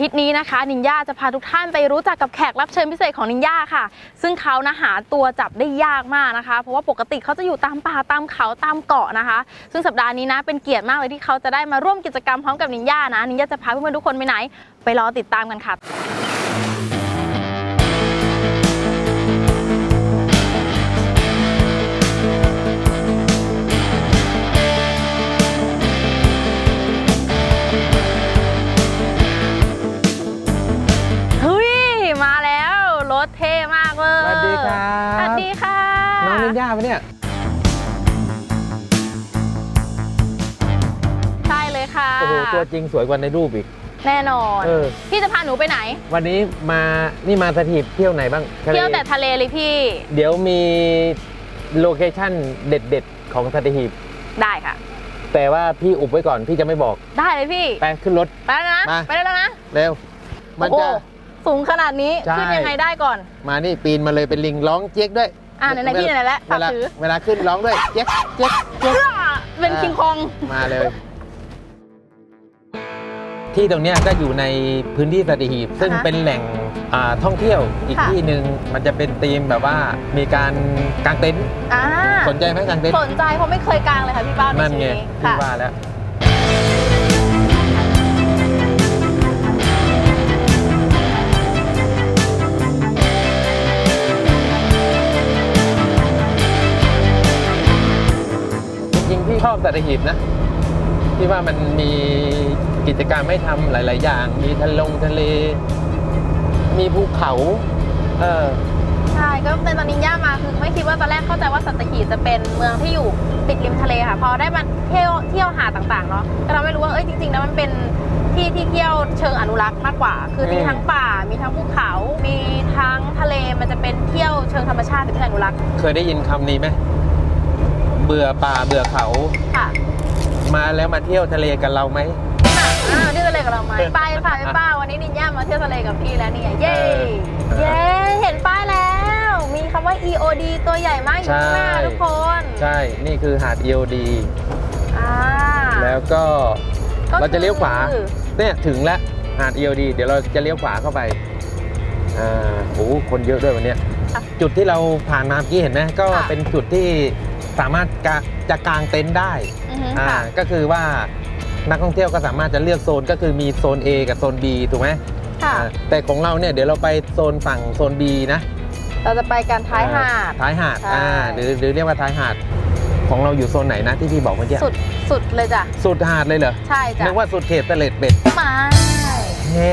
ทิตย์นี้นะคะ นินยาจะพาทุกท่านไปรู้จักกับแขกรับเชิญพิเศษของนินยาค่ะ ซึ่งเขานะหาตัวจับได้ยากมากนะคะ เพราะว่าปกติเขาจะอยู่ตามป่าตามเขาตามเกาะนะคะ ซึ่งสัปดาห์นี้นะเป็นเกียรติมากเลยที่เขาจะได้มาร่วมกิจกรรมพร้อมกับนินยานะนินยาจะพาเพื่อนๆทุกคนไปไหน ไปรอติดตามกันค่ะ ปะเนี่ย ใช่เลยค่ะ โอ้โห ตัวจริงสวยกว่าในรูปอีก แน่นอน เออ พี่จะพาหนูไปไหน วันนี้มา นี่มาสถิตเที่ยวไหนบ้างทะลเที่ยวแต่ทะเลเลยพี่ เดี๋ยวมีโลเคชั่นเด็ดๆ ของสัตหีบได้ค่ะ แต่ว่าพี่อุบไว้ก่อน พี่จะไม่บอก ได้เลยพี่ ไปขึ้นรถ ไปแล้วนะ มา ไปได้แล้วนะ เร็ว มันโอ้จะโหสูงขนาดนี้ ใช่ ขึ้นยังไงได้ก่อน มานี่ปีนมาเลยเป็นลิงร้องเจ๊ยกด้วย อ่าไหนๆพี่ไหนๆแล้วเวฝากลาถือ เวลาขึ้นร้องด้วยเจ๊ยกเจ๊ยกเจ๊ยกเอื้อเป็นอ่า คิงคอง มาเลย ที่ตรงเนี้ยก็อยู่ในพื้นที่สัตหีบ ซึ่งอ่าฮะเป็นแหล่งอ่าท่องเที่ยวอีกค่ะ ที่หนึ่งมันจะเป็นธีมแบบว่ามีการกางเต็นท์อ่าสนใจไหมกางเต็นท์สนใจเพราะไม่เคยกางเลยค่ะพี่เป้าในนั่นชีไงวิตนี้พี่ค่ะ ว่าแล้ว ชอบสัตหีบนะ ที่ว่ามันมีกิจกรรมให้ทำหลาย ๆ อย่าง มีทะลงทะเล มีภูเขา เออใช่ก็เป็นตอนนี้ย่ามาคือไม่คิดว่าตอนแรกเข้าใจว่าสัตหีบจะเป็นเมืองที่อยู่ติดริมทะเลค่ะ พอได้มาเที่ยวเที่ยวหาดต่าง ๆ เนาะก็เราไม่รู้ว่าเอ้ยจริง ๆ แล้วมันเป็นที่ที่เที่ยวเชิงอนุรักษ์มากกว่า คือมีอืมทั้งป่า มีทั้งภูเขา มีทั้งทะเล มันจะเป็นเที่ยวเชิงธรรมชาติแต่ไม่ใช่อนุรักษ์ เคยได้ยินคำนี้ไหม เบื่อป่าเบื่อเขา ค่ะมาแล้วมาเที่ยวทะเลกับเราไหมค่ะอ่าเที่ยวทะเลกับเราไหมไปค่ะพี่ป้าวันนี้นินย่ามาเที่ยวทะเลกับพี่แล้วเนี่ยเย้เออเย้เห็นป้ายแล้ว มีคำว่า EOD ตัวใหญ่มากอยู่ข้างหน้าใช่ทุกคนใช่ นี่คือหาด EOD อ่า แล้วก็ก็เราจะเลี้ยวขวา คือ เนี่ยถึงแล้วหาด EOD เดี๋ยวเราจะเลี้ยวขวาเข้าไป อ่าโอ้โหคนเยอะด้วยวันเนี้ย ค่ะจุดที่เราผ่านมาเมื่อกี้เห็นไหมก็ค่ะ เป็นจุดที่ สามารถกะจะกางเต็นท์ได้อือฮึอ่าค่ะ ก็คือว่านักท่องเที่ยวก็สามารถจะเลือกโซนก็คือมีโซน A กับโซน B ถูกไหมค่ะ อ่าแต่ของเราเนี่ยเดี๋ยวเราไปโซนฝั่งโซน B นะ เราจะไปกันท้ายหาด ท้ายหาดใช่ อ่าหรือหรือเรียกว่าท้ายหาด ของเราอยู่โซนไหนนะที่พี่บอกเมื่อกี้สุดสุดเลยจ้ะ สุดหาดเลยเหรอใช่จ้ะนึกว่าสุดเขตตะเล็ดเป็ดมาเฮ้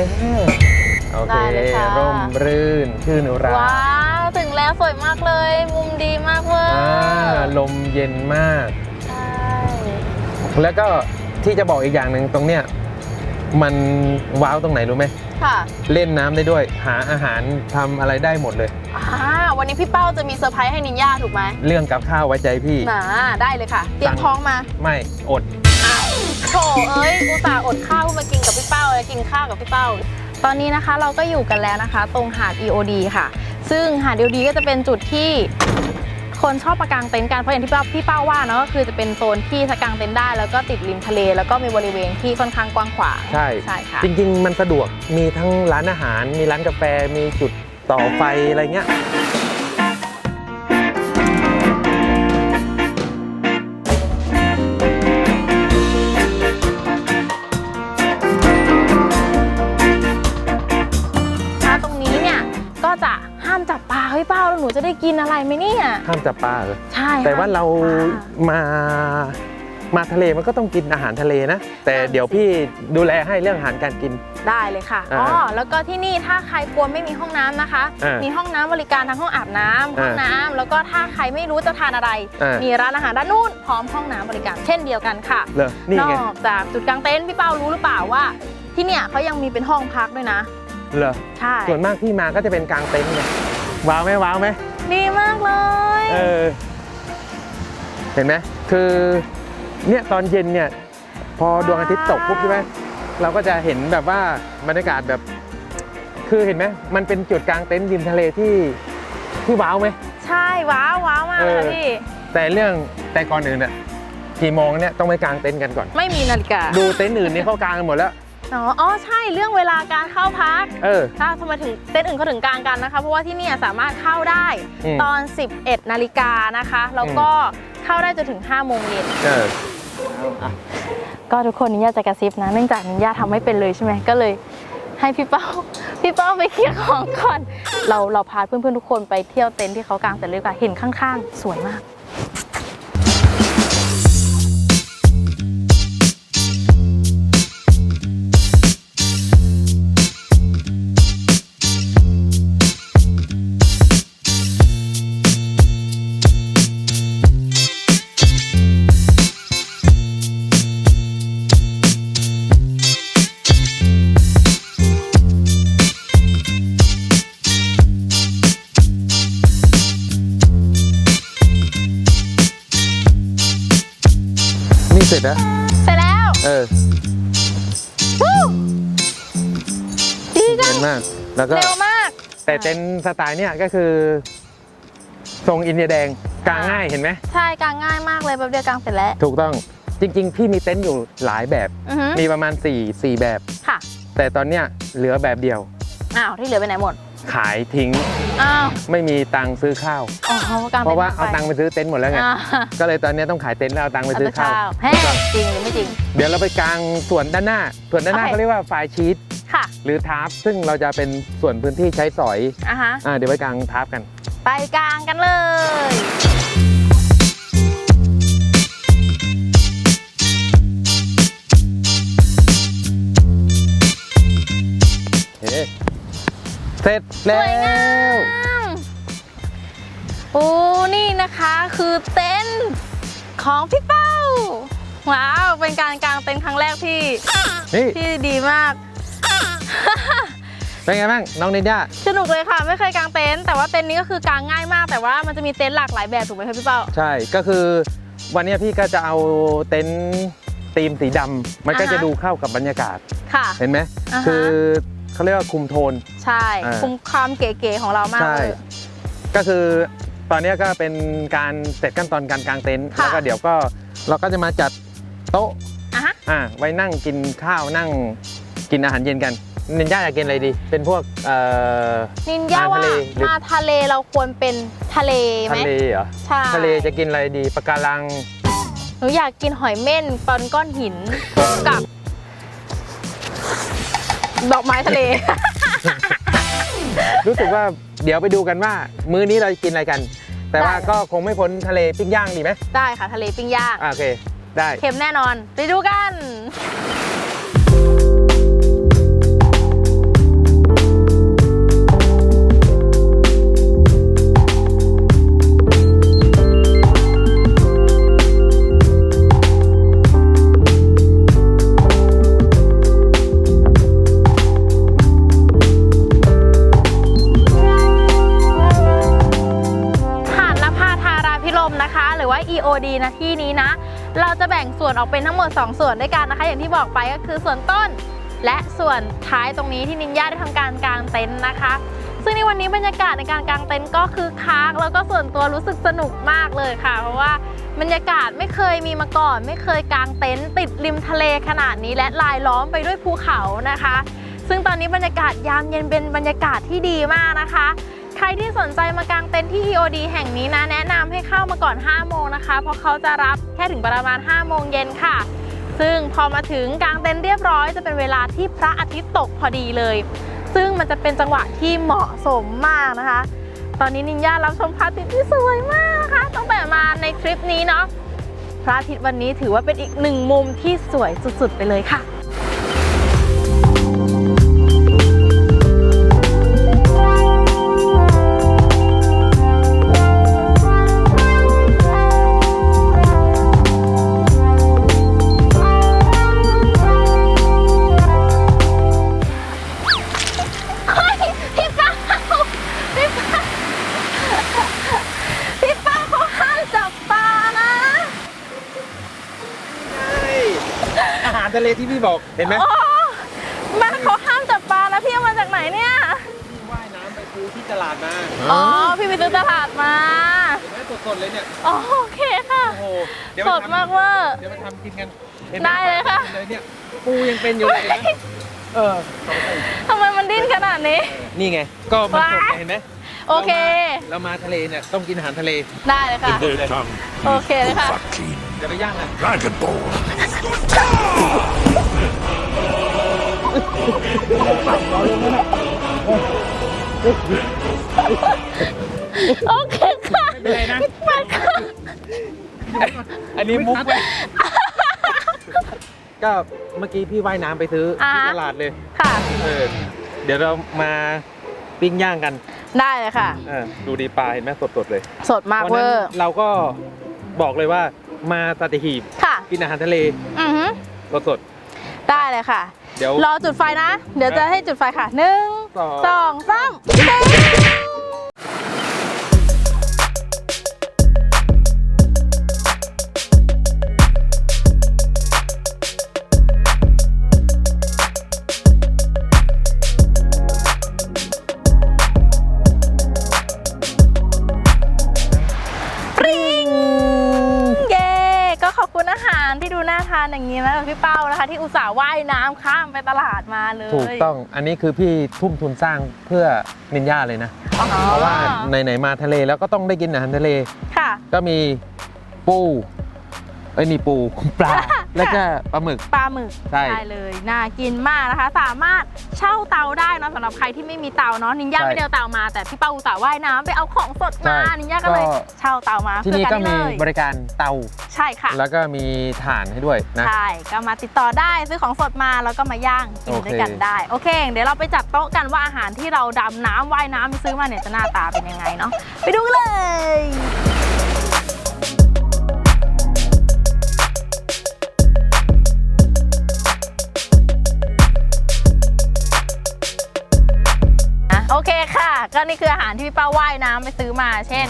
โอเคได้เลยค่ะ ร่มรื่นชื่นราว้าว ถึงแล้วสวยมากเลย มุมดีมากเวอร์อ่าลมเย็นมาก ใช่ แล้วก็ที่จะบอกอีกอย่างหนึ่งตรงเนี้ยมันว้าวตรงไหนรู้ไหมค่ะเล่นน้ำได้ด้วย หาอาหารทำอะไรได้หมดเลย อ่าวันนี้พี่เป้าจะมีเซอร์ไพรส์ให้นินย่าถูกไหมเรื่องกับข้าวไว้ใจพี่น่าได้เลยค่ะ เตรียสั่มงท้องมาไม่อด โถเอ้ยอุตส่าห์อดข้าวเพื่อมากินกับพี่เป้าเลยกินข้าวกับพี่เป้า ตอนนี้นะคะเราก็อยู่กันแล้วนะคะ ตรงหาด EOD ค่ะ ซึ่งหาด EOD ก็จะเป็นจุดที่คนชอบมากางเต็นท์กันเพราะอย่างที่พี่เป้าพี่เป้าว่าเนอะก็คือจะเป็นโซนที่กางเต็นท์ได้แล้วก็ติดริมทะเล แล้วก็มีบริเวณที่ค่อนข้างกว้างขวางใช่ใช่ค่ะจริง ๆ มันสะดวกมีทั้งร้านอาหาร มีร้านกาแฟมีจุดต่อไฟอะไรเงี้ย เนี่ยห้ามจับปลาเหรอใช่แต่ว่าเราห้มจับปลมามาทะเลมันก็ต้องกินอาหารทะเลนะ แต่เดี๋ยวพี่ดูแลให้เรื่องอาหารการกินได้เลยค่ะอ่าอ๋อแล้วก็ที่นี่ถ้าใครกลัวไม่มีห้องน้ำนะคะอ่ามีมีห้องน้ำบริการทั้งห้องอาบน้ำห้องอ่าน้ำแล้วก็ถ้าใครไม่รู้จะทานอะไรอ่ามีมีร้านอาหารด้านนู้นพร้อมห้องน้ำบริการเช่นเดียวกันค่ะเหรอนี่นไงอกจากจุดกางเต็นท์พี่เป้ารู้หรือเปล่าว่า ที่เนี่ยเขายังมีเป็นห้องพักด้วยนะเหรอใช่ส่วนมากพี่มาก็จะเป็นกลางเต็นท์ไงว้าวไหมว้าวไหม ดีมากเลย เออ เห็นไหมคือเนี่ยตอนเย็นเนี่ย พอดวงอาทิตย์ตกปุ๊บใช่ไหมเราก็จะเห็นแบบว่าบรรยากาศแบบ คือเห็นไหมมันเป็นจุดกลางเต็นท์ริมทะเลที่ที่ว้าวไหม ใช่ว้าวว้าวมากเลยค่ะเออพี่ แต่เรื่องแต่ก่อนอื่นเนี่ยกี่โมงเนี่ยต้องไปกางเต็นท์กันก่อน ไม่มีนาฬิกา ดูเต็นท์อื่นนี่เขากางกันหมดแล้ว อ๋ออ๋อใช่เรื่องเวลาการเข้าพักเออ ถ้าทำไมถึงเต้นท์อื่นเขาถึงกลางกันนะคะ เพราะว่าที่เนี่ยสามารถเข้าได้อืม ตอน 11นาฬิกานะคะ แล้วก็เข้าได้จนถึง5โมงเย็น เออ ก็ทุกคนนิยาจะกระซิบนะเนื่องจากนิยาทำไม่เป็นเลยใช่ไหมก็เลยให้พี่เป้า พี่เป้าไปเคลียร์ของก่อน เราเราพาเพื่อนๆทุกคนไปเที่ยวเต็นท์ที่เขากางเต็นท์เลยดีกว่าเห็นข้างๆ สวยมาก นี่เสร็จแล้วเสร็จแล้ว เออวู้ดีจัเย็งนมาก แล้วก็ เร็วมาก แต่เต็นท์สไตล์เนี่ยก็คือ ทรงอินเดียแดงกางง่ายเห็นไหม ใช่กางง่ายมากเลยแป๊บเดียวกางเสร็จแล้ว ถูกต้องจริง ๆ พี่มีเต็นท์อยู่หลายแบบ อือฮึมีประมาณ4 4แบบ ค่ะ แต่ตอนเนี้ยเหลือแบบเดียว อ้าว ที่เหลือไปไหนหมด ขายทิ้ง อ้าวไม่มีตังค์ซื้อข้าว อ๋อกางเพต็นราะท์ว่าเอาไปตังค์ไปซื้อเต็นท์หมดแล้วไง อ่าก็เลยตอนเนี้ยต้องขายเต็นท์แล้วเอาตังค์ไปเอาซื้อแต่ข้าวข้าวแฮ่จริงหรือไม่จริง เดี๋ยวเราไปกางส่วนด้านหน้า ส่วนด้านหน้าโอเค เขาเรียกว่าไฟล์ชีตค่ะหรือทาร์ปซึ่งเราจะเป็นส่วนพื้นที่ใช้สอย อะฮะ อ่าเดี๋ยวไปกางทาร์ปกัน ไปกลางกันเลย เสร็จแล้สวยงาวมโอ้นี่นะคะคือเต็นท์ของพี่เป้าว้าวเป็นการกางเต็นท์ครั้งแรกที่นี่ที่ดีมาก เป็นไงบ้างน้องนิด้าสนุกเลยค่ะไม่เคยกางเต็นท์แต่ว่าเต็นท์นี้ก็คือกางง่ายมาก แต่ว่ามันจะมีเต็นท์หลากหลายแบบถูกไหมคะพี่เป้า ใช่ก็คือ วันเนี้ยพี่ก็จะเอาเต็นท์ธีมสีดำมันก็อ่าฮะ จะดูเข้ากับบรรยากาศค่ะ เห็นไหมอ่าฮะ คือ เขาเรียกว่าคุมโทน ใช่อ่า คุมความเก๋ๆของเรามากใช่ เลย ก็คือตอนเนี้ยก็เป็นการเสร็จขั้นตอนการกางเต็นท์ค่ะแล้วก็เดี๋ยวก็เราก็จะมาจัดโต๊ะอะฮะ อ่าไว้นั่งกินข้าวนั่งกินอาหารเย็นกันนินจาอยากกินอะไรดี เป็นพวกเอ่อ นินยามาว่าทะเลหรือ มาทะเลเราควรเป็นทะเลไหทะมเลเหรอใช่ทะเลจะกินอะไรดีปะการัง หนูอยากกินหอยเม่นตอนก้อนหินคลุกกับ ดอกไม้ทะเล รู้สึกว่าเดี๋ยวไปดูกันว่า มื้อนี้เราจะกินอะไรกัน แต่ว่าได้ ก็คงไม่พ้นทะเลปิ้งย่างดีไหมได้ค่ะทะเลปิ้งย่างอ่าโอเค ได้ เค็มแน่นอน ไปดูกัน เราจะแบ่งส่วนออกเป็นทั้งหมด 2 ส่วนด้วยกันนะคะ อย่างที่บอกไปก็คือส่วนต้น และส่วนท้ายตรงนี้ที่นินญาได้ทำการกางเต็นท์นะคะ ซึ่งในวันนี้บรรยากาศในการกางเต็นท์ก็คือคักแล้วก็ส่วนตัวรู้สึกสนุกมากเลยค่ะ เพราะว่าบรรยากาศไม่เคยมีมาก่อน ไม่เคยกางเต็นท์ติดริมทะเลขนาดนี้ และลายล้อมไปด้วยภูเขานะคะ ซึ่งตอนนี้บรรยากาศยามเย็นเป็นบรรยากาศที่ดีมากนะคะ ใครที่สนใจมากางเต็นท์ที่ EOD แห่งนี้นะ แนะนำให้เข้ามาก่อน 5 โมงนะคะ เพราะเขาจะรับแค่ถึงประมาณ 5 โมงเย็นค่ะ ซึ่งพอมาถึงกางเต็นท์เรียบร้อยจะเป็นเวลาที่พระอาทิตย์ตกพอดีเลย ซึ่งมันจะเป็นจังหวะที่เหมาะสมมากนะคะ ตอนนี้นินญารับชมพระอาทิตย์ที่สวยมากนะคะตั้งแต่มาในทริปนี้เนาะพระอาทิตย์วันนี้ถือว่าเป็นอีกหนึ่งมุมที่สวยสุดๆ ไปเลยค่ะ เห็นไหมโอ้บ้านเขาห้ามจับปลาแล้วพี่เอามาจากไหนเนี่ยพี่ว่ายน้ำไปซื้อที่ตลาดมาอ๋อพี่ไปซื้อตลาดมาเห็นไหมสดๆเลยเนี่ยอ๋อโอเคค่ะโอ้โหเดี๋ยวสไปดทำมากเวอร์เดี๋ยวมาทำกินกันห็นไหมได้เลยค่ะเลยเนี่ยปูยังเป็นอยู่เลยเห็นไหมเออทำไมมันดิ้นขนาดนี้ นี่ไง ก็มันสดว้ายเห็นไหมโอเค เรามาทะเลเนี่ยต้องกินอาหารทะเล ได้เลยค่ะ their tongue. โอเคเลยค่ะ Fucking จะไปย่างอะ Dragon Ball. โอเคค่ะไม่เป็นไรนะไปค่ะอันนี้มุกเว้ยก็เมื่อกี้พี่ว่ายน้ำไปซื้อที่ตลาดเลยค่ะ เออเดี๋ยวเรามาปิ้งย่างกันได้เลยค่ะเออดูดีปลาเห็นไหมสดๆเลย สดมากวันเวนั้อนร์เราก็บอกเลยว่ามาสัตหีบค่ะกินอาหารทะเล อือหือสดได้เลยค่ะๆ เดี๋ยว รอจุดไฟนะ เดี๋ยวจะให้จุดไฟค่ะหนึ่งสองสองสามเที่อุตส่าห์ว่ายน้ำข้ามไปตลาดมาเลยถูกต้องอันนี้คือพี่ทุ่มทุนสร้างเพื่อนินญาเลยนะ อ๋อเพราะว่าไหนๆมาทะเลแล้วก็ต้องได้กินอาหารทะเล ค่ะ ก็มีปูเอ้ยนี่ปู ปลา แล้วก็ปลาหมึก ปลาหมึกใช่ ได้เลยน่ากินมากนะคะ สามารถเช่าเตาได้เนอะสำหรับใครที่ไม่มีเตาเนาะนินญาใช่ไม่ได้เอาเตามา แต่พี่เป้าอุตส่าห์ว่ายน้ำไปเอาของสดมาใช่นินญาก็เลยก็เช่าเตามาที่นี่ก็เพื่อมีเลยบริการเตา ใช่ค่ะแล้วก็มีถ่านให้ด้วยนะ ใช่ก็มาติดต่อได้ซื้อของสดมาแล้วก็มาย่างกินโอเค ด้วยกันได้ โอเค เดี๋ยวเราไปจัดโต๊ะกันว่าอาหารที่เราดำน้ำว่ายน้ำไปซื้อมาเนี่ยจะหน้าตาเป็นยังไงเนาะไปดูกันเลย นี่คืออาหารที่พี่ป้าว่ายน้ำไปซื้อมา เช่น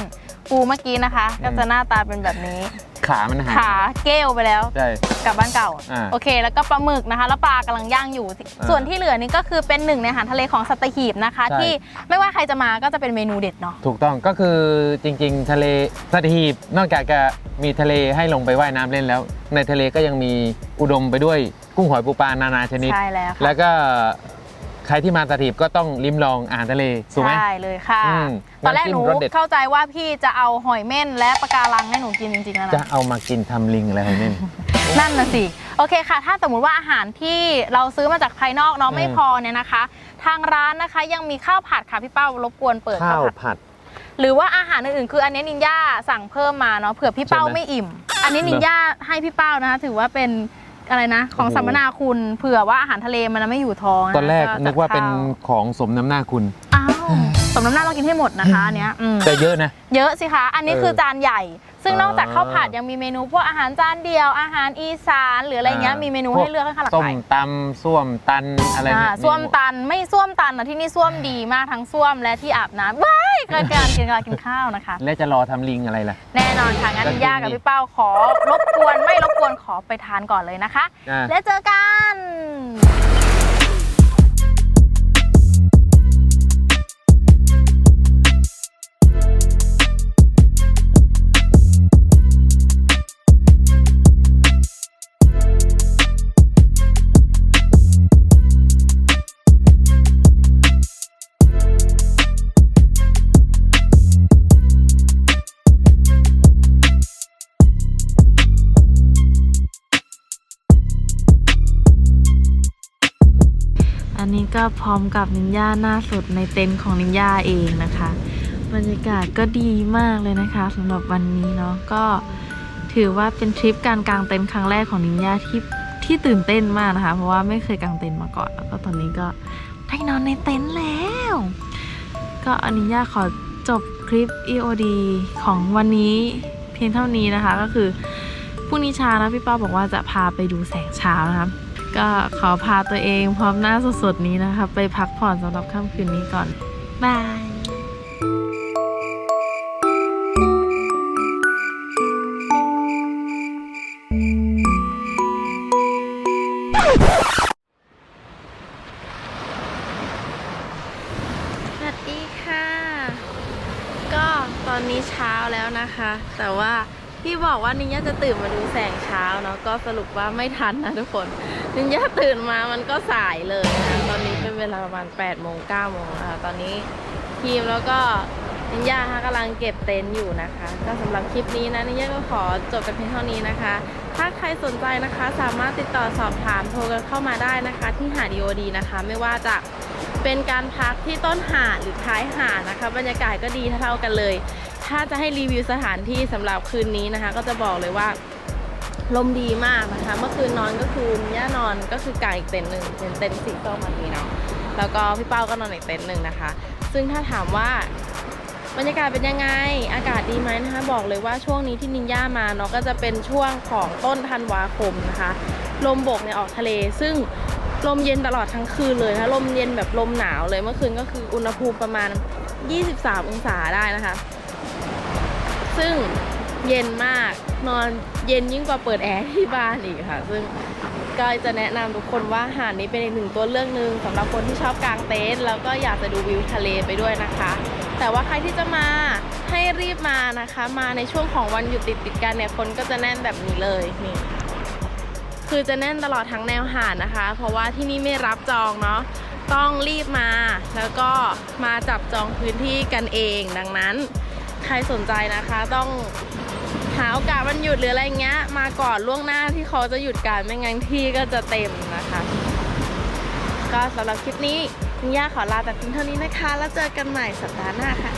ปูเมื่อกี้นะคะ ก็จะหน้าตาเป็นแบบนี้ ขามันหายขาเกลไปแล้ว ใช่ กลับบ้านเก่า อ่าโอเค แล้วก็ปลาหมึกนะคะ แล้วปลากำลังย่างอยู่อ่าส่วนที่เหลือนี่ก็คือเป็นหนึ่งในอาหารทะเลของสัตหีบนะคะ ใช่ ที่ไม่ว่าใครจะมาก็จะเป็นเมนูเด็ดเนาะ ถูกต้องก็คือจริง ๆ ทะเลสัตหีบนอกจากจะมีทะเลให้ลงไปว่ายน้ำเล่นแล้ว ในทะเลก็ยังมีอุดมไปด้วยกุ้งหอยปูปลานานาชนิด ใช่แล้วค่ะ แล้วก็ ใครที่มาสัตหีบก็ต้องลิ้มลองอาหารทะเลถูกไหม ใช่เลยค่ะ อืมตอนแรกหนูน้ำจิ้มรสเด็ด เข้าใจว่าพี่จะเอาหอยเม่นและปลาการังให้หนูกินจริงๆแล้วจะนะเอามากินทำลิงอะไรของนี่นั่นน่ะสิโอเคค่ะ ถ้าสมมุติว่าอาหารที่เราซื้อมาจากภายนอกเนาะอืมไม่พอเนี่ยนะคะ ทางร้านนะคะยังมีข้าวผัดค่ะพี่เป้ารบกวนเปิดข้าข้าววผัด ผัด หรือว่าอาหารอื่นๆคืออันนี้นินย่าสั่งเพิ่มมาเนาะเผื่อพี่เป้าใช่ไหม ไม่อิ่ม อันนี้นินย่าให้พี่เป้านะคะถือว่าเป็น อะไรนะ ของโอ้โห สัมมนาคุณเผื่อว่าอาหารทะเลมันไม่อยู่ท้องะตอนแรกจัดนึกว่าเป็นข้ของสมน้ำหน้าคุณอ้าว สมน้ำหน้าเรากินให้หมดนะคะอันเนี้ยอืมแต่เยอะนะ เยอะสิคะ อันนี้เออคือจานใหญ่ ซึ่งนอกจากอ่าข้าวผัดยังมีเมนูพวกอาหารจานเดียว อาหารอีสานหรืออะไรเงี้ย มีเมนูให้เลือกค่อนข้างหลากส้หมลายตำส้วมตันอะไรอ่าเนี่ยส้วมตันไม่ส้วมตันนะที่นี่ส้วมดีมากทั้งส้วมและที่อาบน้ำว้ายเกินการกินการกินข้าวนะคะ และจะรอทำลิงอะไรล่ะ แน่นอนค่ะงั้นก็กินย่ากับพี่เป้าขอรบกวนไม่รบกวนขอไปทานก่อนเลยนะคะ อ่า แล้วเจอกัน พร้อมกับนินญาหน้าสดในเต็นท์ของนินญาเองนะคะ บรรยากาศก็ดีมากเลยนะคะสำหรับวันนี้เนาะก็ถือว่าเป็นทริปการกางเต็นท์ครั้งแรกของนินญาที่ที่ตื่นเต้นมากนะคะ เพราะว่าไม่เคยกางเต็นท์มาก่อน แล้วก็ตอนนี้ก็ได้นอนในเต็นท์แล้ว ก็อันนินญาขอจบคลิป EOD ของวันนี้เพียงเท่านี้นะคะก็คือพรุ่งนี้เช้านะพี่ป้าบอกว่าจะพาไปดูแสงเช้านะคะ ก็ขอพาตัวเองพร้อมหน้าสดๆนี้นะคะ ไปพักผ่อนสำหรับค่ำคืนนี้ก่อน บายสวัสดีค่ะก็ตอนนี้เช้าแล้วนะคะ แต่ว่าที่บอกว่านิยาจะตื่นมาดูแสงเช้าเนาะก็สรุปว่าไม่ทันนะทุกคน นินยาตื่นมามันก็สายเลยนะคะตอนนี้เป็นเวลาประมาณ8โมง9โมงนะคะตอนนี้ทีมแล้วก็นินยาค่ะกำลังเก็บเต็นท์อยู่นะคะ ก็สำหรับคลิปนี้นะนินยาก็ขอจบกันเพียงเท่านี้นะคะ ถ้าใครสนใจนะคะ สามารถติดต่อสอบถามโทรกันเข้ามาได้นะคะ ที่หาดีโอดีนะคะ ไม่ว่าจะเป็นการพักที่ต้นหาดหรือท้ายหาดนะคะ บรรยากาศก็ดีเท่ากันเลย ถ้าจะให้รีวิวสถานที่สำหรับคืนนี้นะคะ ก็จะบอกเลยว่า ลมดีมากนะคะ เมื่อคืนนอนก็คือย่านอนก็คือกางอีกเต็นท์หนึ่งเป็นเต็นท์สีส้มแบบนี้เนาะแล้วก็พี่เป้าก็นอนอีกเต็นท์หนึ่งนะคะ ซึ่งถ้าถามว่าบรรยากาศเป็นยังไง อากาศดีไหมนะคะ บอกเลยว่าช่วงนี้ที่นินย่ามาเนาะก็จะเป็นช่วงของต้นธันวาคมนะคะ ลมบกเนี่ยออกทะเล ซึ่งลมเย็นตลอดทั้งคืนเลยนะคะลมเย็นแบบลมหนาวเลยเมื่อคืนก็คืออุณหภูมิประมาณ 23 องศาได้นะคะ ซึ่งเย็นมาก นอนเย็นยิ่งกว่าเปิดแอร์ที่บ้านอีกค่ะ ซึ่งก็จะแนะนำทุกคนว่าหาดนี้เป็นอีกหนึ่งตัวเลือกหนึ่งสำหรับคนที่ชอบกางเต็นท์แล้วก็อยากจะดูวิวทะเลไปด้วยนะคะ แต่ว่าใครที่จะมาให้รีบมานะคะ มาในช่วงของวันหยุดติดติดกันเนี่ยคนก็จะแน่นแบบนี้เลยนี่คือจะแน่นตลอดทั้งแนวหาดนะคะ เพราะว่าที่นี่ไม่รับจองเนาะต้องรีบมาแล้วก็มาจับจองพื้นที่กันเอง ดังนั้น ใครสนใจนะคะต้อง หาโอกาสวันหยุดหรืออะไรเงี้ย มาก่อนล่วงหน้าที่เขาจะหยุดการไม่งั้นที่ก็จะเต็มนะคะ ก็สำหรับคลิปนี้คุณย่าขอลาแต่เพียงเท่านี้นะคะ แล้วเจอกันใหม่สัปดาห์หน้าค่ะ